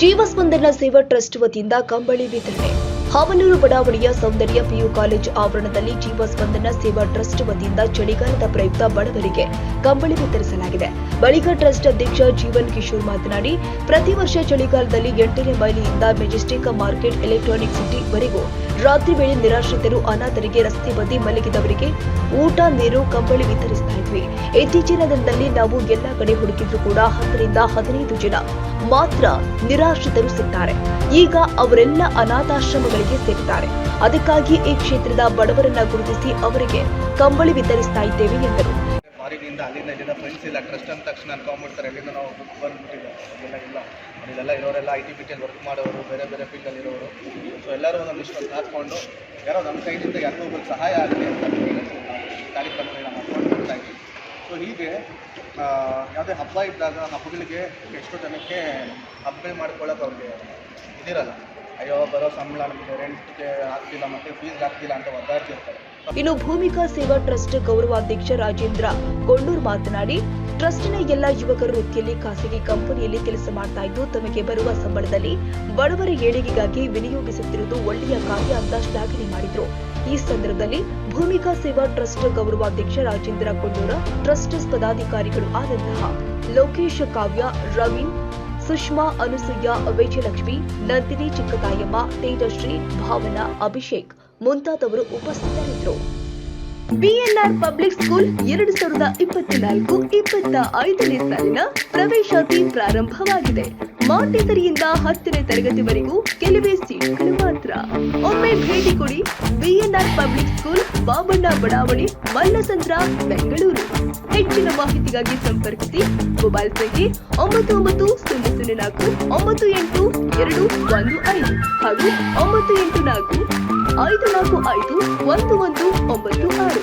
ಜೀವಸ್ಪಂದನ ಸೇವಾ ಟ್ರಸ್ಟ್ ವತಿಯಿಂದ ಕಂಬಳಿ ವಿತರಣೆ. ಹಾವನೂರು ಬಡಾವಣೆಯ ಸೌಂದರ್ಯ ಪಿಯು ಕಾಲೇಜು ಆವರಣದಲ್ಲಿ ಜೀವ ಸ್ಪಂದನ ಸೇವಾ ಟ್ರಸ್ಟ್ ವತಿಯಿಂದ ಚಳಿಗಾಲದ ಪ್ರಯುಕ್ತ ಬಡವರಿಗೆ ಕಂಬಳಿ ವಿತರಿಸಲಾಗಿದೆ. ಬಳಿಕ ಟ್ರಸ್ಟ್ ಅಧ್ಯಕ್ಷ ಜೀವನ್ ಕಿಶೋರ್ ಮಾತನಾಡಿ, ಪ್ರತಿ ವರ್ಷ ಚಳಿಗಾಲದಲ್ಲಿ ಎಂಟನೇ ಮೈಲಿಯಿಂದ ಮೆಜೆಸ್ಟಿಕ್ ಮಾರ್ಕೆಟ್ ಎಲೆಕ್ಟ್ರಾನಿಕ್ ಸಿಟಿ ವರೆಗೂ ರಾತ್ರಿ ವೇಳೆ ನಿರಾಶ್ರಿತರು ಅನಾಥರಿಗೆ ರಸ್ತೆ ಬದಿ ಮಲಗಿದವರಿಗೆ ಊಟ, ನೀರು, ಕಂಬಳಿ ವಿತರಿಸ್ತಾ ಇದ್ವಿ. ಇತ್ತೀಚಿನ ದಿನದಲ್ಲಿ ನಾವು ಎಲ್ಲ ಕಡೆ ಹುಡುಕಿದ್ರು ಕೂಡ ಹತ್ತರಿಂದ ಹದಿನೈದು ಜನ ಮಾತ್ರ ನಿರಾಶ್ರಿತರು ಸಿಗ್ತಾರೆ. ಈಗ ಅವರೆಲ್ಲ ಅನಾಥಾಶ್ರಮಗಳಿಗೆ ಸೇರಿದ್ದಾರೆ ಅದಕ್ಕಾಗಿ ಈ ಕ್ಷೇತ್ರದ ಬಡವರನ್ನ ಗುರುತಿಸಿ ಅವರಿಗೆ ಕಂಬಳಿ ವಿತರಿಸ್ತಾ ಇದ್ದೇವೆ ಎಂದರು. ಫಾರಿನಿಂದ ಅಲ್ಲಿಂದ ಇಲ್ಲಿಂದ ಫ್ರೆಂಡ್ಸ್ ಇಲ್ಲ ಟ್ರಸ್ಟ್ ಅಂದ ತಕ್ಷಣ ಅನ್ಕೊಂಡ್ಬಿಡ್ತಾರೆ ಅಲ್ಲಿಂದ ನಾವು ಬುಕ್ ಬಂದ್ಬಿಟ್ಟಿದ್ದಾರೆ ಎಲ್ಲ ಇಲ್ಲ. ಅಲ್ಲೆಲ್ಲ ಇರೋರೆಲ್ಲ ಐ ಟಿ ಬಿ ಟಿಯಲ್ಲಿ ವರ್ಕ್ ಮಾಡೋರು, ಬೇರೆ ಬೇರೆ ಫೀಲ್ಡಲ್ಲಿ ಇರೋರು. ಸೊ ಎಲ್ಲರೂ ನಮ್ಮ ಇಷ್ಟು ಹಾಕ್ಕೊಂಡು ಯಾರೋ ನಮ್ಮ ಕೈಯಿಂದ ಯಾರಿಗೂ ಒಬ್ಬರಿಗೆ ಸಹಾಯ ಆಗಲಿ ಅಂತ ಕಾರ್ಯಕ್ರಮಗಳನ್ನ ಮಾಡ್ಕೊಂಡು ಬರ್ತಾ ಇದ್ದೀವಿ ಸೊ ಹೀಗೆ ಯಾವುದೇ ಹಬ್ಬ ಇದ್ದಾಗ ಹಬ್ಬಗಳಿಗೆ ಎಷ್ಟೋ ಜನಕ್ಕೆ ಹಬ್ಬ ಮಾಡ್ಕೊಳ್ಳೋಕೆ ಅವ್ರಿಗೆ ಇದಿರಲ್ಲ. ಅಯ್ಯೋ, ಬರೋ ಸಂಬಳ ನಮಗೆ ರೆಂಟ್ಗೆ ಆಗ್ತಿಲ್ಲ ಮತ್ತೆ ಫೀಸ್ ಆಗ್ತಿಲ್ಲ ಅಂತ ಒದ್ದಾಡ್ತಿರ್ತಾರೆ ಇನ್ನು ಭೂಮಿಕಾ ಸೇವಾ ಟ್ರಸ್ಟ್ ಗೌರವಾಧ್ಯಕ್ಷ ರಾಜೇಂದ್ರ ಗೊಂಡೂರ್ ಮಾತನಾಡಿ, ಟ್ರಸ್ಟ್ನ ಎಲ್ಲಾ ಯುವಕರು ವೃತ್ತಿಯಲ್ಲಿ ಖಾಸಗಿ ಕಂಪನಿಯಲ್ಲಿ ಕೆಲಸ ಮಾಡ್ತಾ ಇದ್ದು, ತಮಗೆ ಬರುವ ಸಂಬಳದಲ್ಲಿ ಬಡವರ ಏಳಿಗೆಗಾಗಿ ವಿನಿಯೋಗಿಸುತ್ತಿರುವುದು ಒಳ್ಳೆಯ ಕಾರ್ಯ ಅಂತ ಶ್ಲಾಘನೆ ಮಾಡಿದ್ರು. ಈ ಸಂದರ್ಭದಲ್ಲಿ ಭೂಮಿಕಾ ಸೇವಾ ಟ್ರಸ್ಟ್ ಗೌರವಾಧ್ಯಕ್ಷ ರಾಜೇಂದ್ರ ಕೊಂಡೂರ ಟ್ರಸ್ಟ್ ಪದಾಧಿಕಾರಿಗಳು ಆದಂತಹ ಲೋಕೇಶ್ ಕಾವ್ಯ, ರವೀನ್ ಸುಷ್ಮಾ, ಅನುಸೂಯ, ವಿಜಯಲಕ್ಷ್ಮಿ, ನಂದಿನಿ ಚಿಕ್ಕತಾಯಮ್ಮ, ತೇಜಶ್ರೀ, ಭಾವನಾ, ಅಭಿಷೇಕ್ ಮುಂತಾದವರು ಉಪಸ್ಥಿತರಿದ್ದರು. ಬಿಎನ್ಆರ್ ಪಬ್ಲಿಕ್ ಸ್ಕೂಲ್ ಎರಡು ಸಾವಿರದ ಇಪ್ಪತ್ನಾಲ್ಕು ಇಪ್ಪತ್ತ ಐದನೇ ಸಾಲಿನ ಪ್ರವೇಶಾತಿ ಪ್ರಾರಂಭವಾಗಿದೆ. ಮಾಂಟೇಸರಿಯಿಂದ ಹತ್ತನೇ ತರಗತಿವರೆಗೂ ಕೆಲವೇ ಸೀಟ್ಗಳು ಮಾತ್ರ. ಒಮ್ಮೆ ಭೇಟಿ ಕೊಡಿ ಬಿಎನ್ಆರ್ ಪಬ್ಲಿಕ್ ಸ್ಕೂಲ್ ಬಾಬಣ್ಣ ಬಡಾವಣೆ, ಮಲ್ಲಸಂದ್ರ, ಬೆಂಗಳೂರು. ಹೆಚ್ಚಿನ ಮಾಹಿತಿಗಾಗಿ ಸಂಪರ್ಕಿಸಿ. ಮೊಬೈಲ್ ಸಂಖ್ಯೆ ಒಂಬತ್ತು ಒಂಬತ್ತು ಸೊನ್ನೆ ಸೊನ್ನೆ ನಾಲ್ಕು ಒಂಬತ್ತು ಎಂಟು ಎರಡು ಒಂದು ಐದು ಹಾಗೂ ಒಂಬತ್ತು ಎಂಟು ನಾಲ್ಕು ಐದು ನಾಲ್ಕು ಐದು ಒಂದು ಒಂದು ಒಂಬತ್ತು ಆರು.